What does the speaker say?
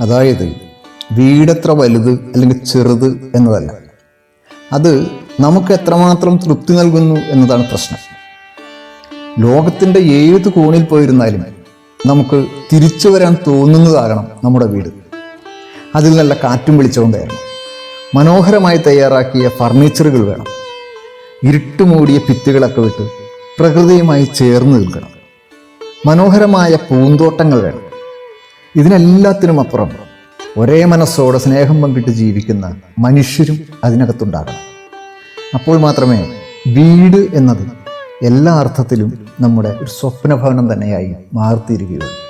അതായത് വീടെത്ര വലുത് അല്ലെങ്കിൽ ചെറുത് എന്നതല്ല. അത് നമുക്ക് എത്രമാത്രം തൃപ്തി നൽകുന്നു എന്നതാണ് പ്രശ്നം. ലോകത്തിന്റെ ഏത് കോണിൽ പോയിരുന്നാലും നമുക്ക് തിരിച്ചു വരാൻ തോന്നുന്നതാകണം നമ്മുടെ വീട്. അതിൽ നല്ല കാറ്റും കയറണം. മനോഹരമായി തയ്യാറാക്കിയ ഫർണിച്ചറുകൾ വേണം. ഇരുട്ടുമൂടിയ ഭിത്തികളൊക്കെ വിട്ട് പ്രകൃതിയുമായി ചേർന്ന് നിൽക്കണം. മനോഹരമായ പൂന്തോട്ടങ്ങൾ വേണം. ഇതിനെല്ലാത്തിനും അപ്പുറം ഒരേ മനസ്സോടെ സ്നേഹം പങ്കിട്ട് ജീവിക്കുന്ന മനുഷ്യരും അതിനകത്തുണ്ടാകണം. അപ്പോൾ മാത്രമേ വീട് എന്നത് എല്ലാ അർത്ഥത്തിലും നമ്മുടെ ഒരു സ്വപ്നഭവനം തന്നെയായി മാറിത്തീരുകയുള്ളൂ.